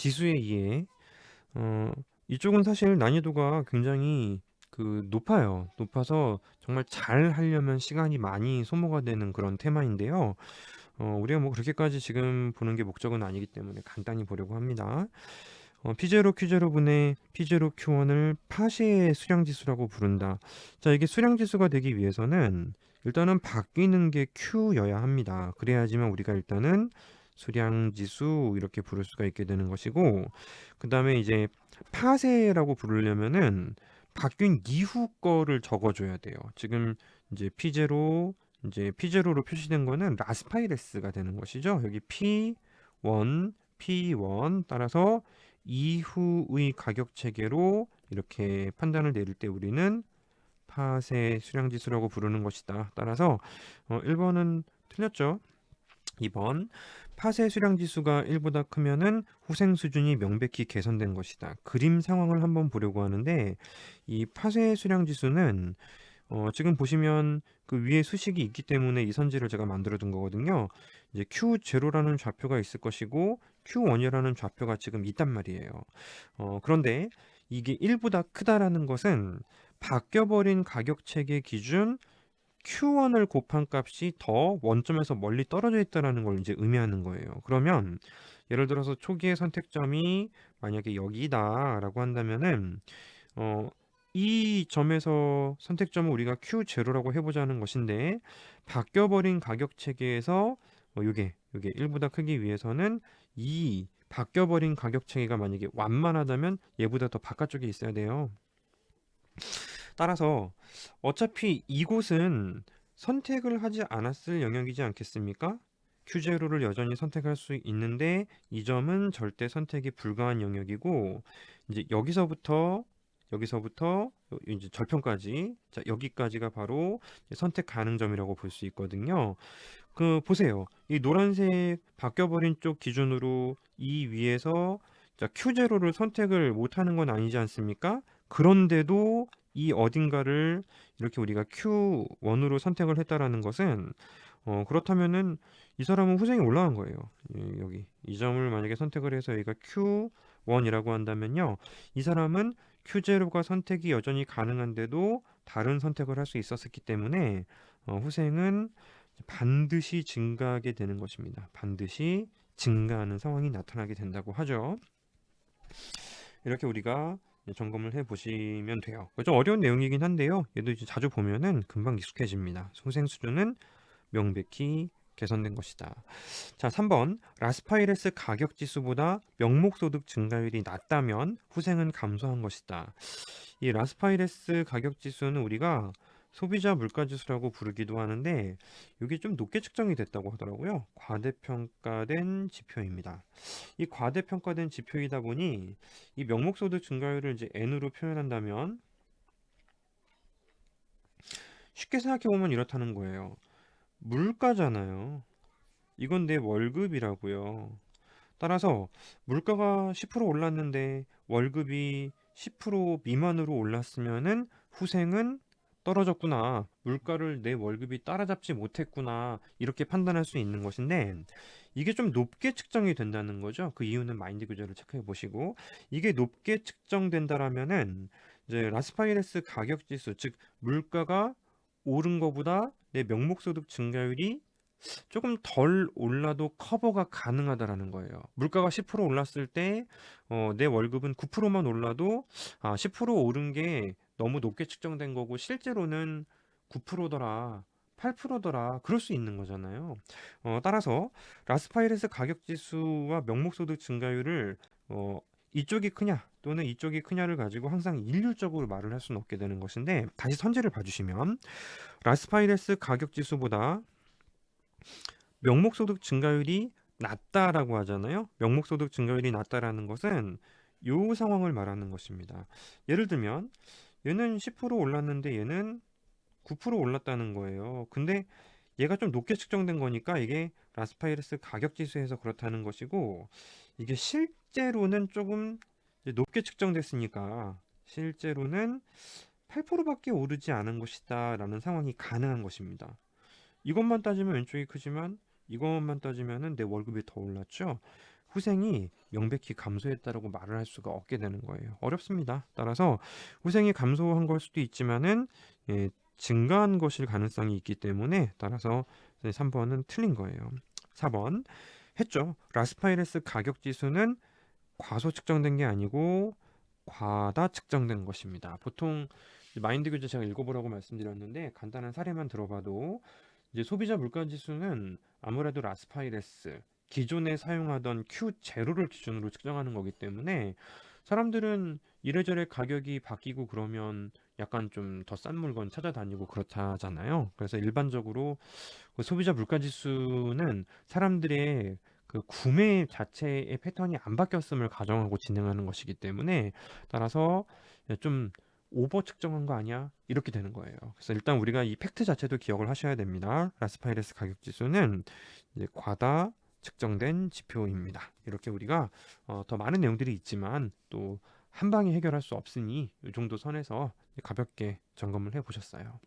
지수의 이해. 어, 이쪽은 사실 난이도가 굉장히 그 높아요. 높아서 정말 잘 하려면 시간이 많이 소모가 되는 그런 테마인데요. 어, 우리가 뭐 그렇게까지 지금 보는 게 목적은 아니기 때문에 간단히 보려고 합니다. 어, P0 Q0분의 P0 Q1을 파쇄의 수량지수라고 부른다. 자, 이게 수량지수가 되기 위해서는 일단은 바뀌는 게 Q여야 합니다. 그래야지만 우리가 일단은 수량지수 이렇게 부를 수가 있게 되는 것이고 그 다음에 이제 파쇄라고 부르려면은 바뀐 이후 거를 적어줘야 돼요. 지금 이제 P0 이제 P0로 표시된 거는 라스파이레스가 되는 것이죠. 여기 P1, P1 따라서 이후의 가격 체계로 이렇게 판단을 내릴 때 우리는 파쇄 수량지수라고 부르는 것이다. 따라서 어, 1번은 틀렸죠. 2번 파쇄 수량 지수가 1보다 크면은 후생 수준이 명백히 개선된 것이다. 그림 상황을 한번 보려고 하는데 이 파쇄 수량 지수는 어, 지금 보시면 그 위에 수식이 있기 때문에 이 선지를 제가 만들어 둔 거거든요. 이제 Q0라는 좌표가 있을 것이고 Q1이라는 좌표가 지금 있단 말이에요. 어, 그런데 이게 1보다 크다라는 것은 바뀌어버린 가격 체계 기준 Q1을 곱한 값이 더 원점에서 멀리 떨어져 있다라는 걸 이제 의미하는 거예요. 그러면 예를 들어서 초기의 선택점이 만약에 여기다라고 한다면은 어, 이 점에서 선택점을 우리가 Q0라고 해보자는 것인데 바뀌어버린 가격 체계에서 어, 요게 요게 1보다 크기 위해서는 이 바뀌어버린 가격 체계가 만약에 완만하다면 얘보다 더 바깥쪽에 있어야 돼요. 따라서 어차피 이곳은 선택을 하지 않았을 영역이지 않겠습니까? Q0를 여전히 선택할 수 있는데 이 점은 절대 선택이 불가한 영역이고 이제 여기서부터 여기서부터 이제 절편까지 자 여기까지가 바로 선택 가능 점이라고 볼 수 있거든요. 그 보세요. 이 노란색 바뀌어버린 쪽 기준으로 이 위에서 자 Q0를 선택을 못하는 건 아니지 않습니까? 그런데도 이 어딘가를 이렇게 우리가 Q1으로 선택을 했다라는 것은 어, 그렇다면은 이 사람은 후생이 올라간 거예요. 예, 여기 이 점을 만약에 선택을 해서 여기가 Q1이라고 한다면요. 이 사람은 Q0가 선택이 여전히 가능한데도 다른 선택을 할 수 있었기 때문에 어, 후생은 반드시 증가하게 되는 것입니다. 반드시 증가하는 상황이 나타나게 된다고 하죠. 이렇게 우리가 점검을 해 보시면 돼요. 좀 어려운 내용이긴 한데요. 얘도 이제 자주 보면은 금방 익숙해집니다. 후생 수준은 명백히 개선된 것이다. 자, 3번 라스파이레스 가격 지수보다 명목 소득 증가율이 낮다면 후생은 감소한 것이다. 이 라스파이레스 가격 지수는 우리가 소비자 물가 지수라고 부르기도 하는데 이게 좀 높게 측정이 됐다고 하더라고요. 과대평가된 지표입니다. 이 과대평가된 지표이다 보니 이 명목 소득 증가율을 이제 n으로 표현한다면 쉽게 생각해 보면 이렇다는 거예요. 물가잖아요. 이건 내 월급이라고요. 따라서 물가가 10% 올랐는데 월급이 10% 미만으로 올랐으면은 후생은 떨어졌구나. 물가를 내 월급이 따라잡지 못했구나. 이렇게 판단할 수 있는 것인데 이게 좀 높게 측정이 된다는 거죠. 그 이유는 마인드 구조를 체크해 보시고 이게 높게 측정된다라면은 이제 라스파이레스 가격 지수 즉 물가가 오른 것보다 내 명목 소득 증가율이 조금 덜 올라도 커버가 가능하다라는 거예요. 물가가 10% 올랐을 때, 어, 내 월급은 9%만 올라도, 아, 10% 오른 게 너무 높게 측정된 거고, 실제로는 9%더라, 8%더라, 그럴 수 있는 거잖아요. 어, 따라서, 라스파이레스 가격 지수와 명목소득 증가율을, 어, 이쪽이 크냐 또는 이쪽이 크냐를 가지고 항상 일률적으로 말을 할 수는 없게 되는 것인데 다시 선제를 봐주시면 라스파이레스 가격 지수보다 명목소득 증가율이 낮다라고 하잖아요. 명목소득 증가율이 낮다라는 것은 이 상황을 말하는 것입니다. 예를 들면 얘는 10% 올랐는데 얘는 9% 올랐다는 거예요. 근데 얘가 좀 높게 측정된 거니까 이게 라스파이레스 가격 지수에서 그렇다는 것이고 이게 실제로는 조금 높게 측정됐으니까 실제로는 8%밖에 오르지 않은 것이다 라는 상황이 가능한 것입니다. 이것만 따지면 왼쪽이 크지만 이것만 따지면 내 월급이 더 올랐죠. 후생이 명백히 감소했다라고 말을 할 수가 없게 되는 거예요. 어렵습니다. 따라서 후생이 감소한 걸 수도 있지만은 예, 증가한 것일 가능성이 있기 때문에 따라서 3번은 틀린 거예요. 4번 했죠. 라스파이레스 가격 지수는 과소 측정된 게 아니고 과다 측정된 것입니다. 보통 마인드 교재 제가 읽어보라고 말씀드렸는데 간단한 사례만 들어봐도 이제 소비자 물가 지수는 아무래도 라스파이레스 기존에 사용하던 Q0를 기준으로 측정하는 거기 때문에 사람들은 이래저래 가격이 바뀌고 그러면 약간 좀 더 싼 물건 찾아다니고 그렇다잖아요. 그래서 일반적으로 그 소비자 물가 지수는 사람들의 그 구매 자체의 패턴이 안 바뀌었음을 가정하고 진행하는 것이기 때문에 따라서 좀 오버 측정한 거 아니야? 이렇게 되는 거예요. 그래서 일단 우리가 이 팩트 자체도 기억을 하셔야 됩니다. 라스파이레스 가격 지수는 과다 측정된 지표입니다. 이렇게 우리가 어, 더 많은 내용들이 있지만 또 한 방에 해결할 수 없으니 이 정도 선에서 가볍게 점검을 해 보셨어요.